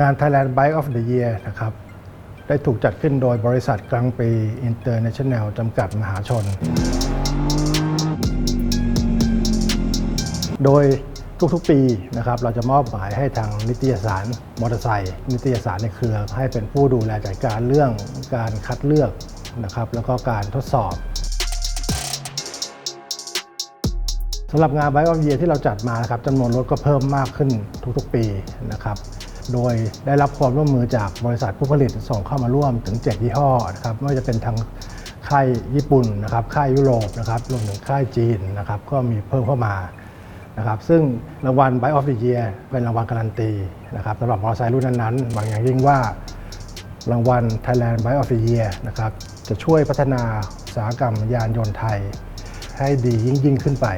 งาน Thailand Bike of the Year นะครับ ได้ถูกจัดขึ้นโดยบริษัทกลางปีอินเตอร์เนชั่นแนลจำกัดมหาชน โดยทุกๆปีนะครับเราจะมอบหมายให้ทางนิตยสารมอเตอร์ไซค์นิตยสารในเครือ ให้เป็นผู้ดูแลจัดการเรื่องการคัดเลือกนะครับแล้วก็การทดสอบสำหรับงาน Bike of the Year ที่เราจัดมานะครับจำนวนรถก็เพิ่มมากขึ้นทุกๆปีนะครับ โดยได้รับความร่วมมือจากบริษัทผู้ผลิตส่งเข้ามาร่วมถึง 7 ยี่ห้อนะครับไม่ว่าจะเป็นทางค่ายญี่ปุ่นนะครับค่ายยุโรปนะครับรวมถึงค่ายจีนนะครับก็มีเพิ่มเข้ามานะครับซึ่งรางวัล Bike of the Year เป็นรางวัลการันตีนะครับสำหรับมอเตอร์ไซค์รุ่นนั้นๆหวังอย่างยิ่งว่ารางวัล Thailand Bike of the Year นะครับจะช่วยพัฒนาอุตสาหกรรมยานยนต์ไทย ให้ดียิ่งยิ่งขึ้นไป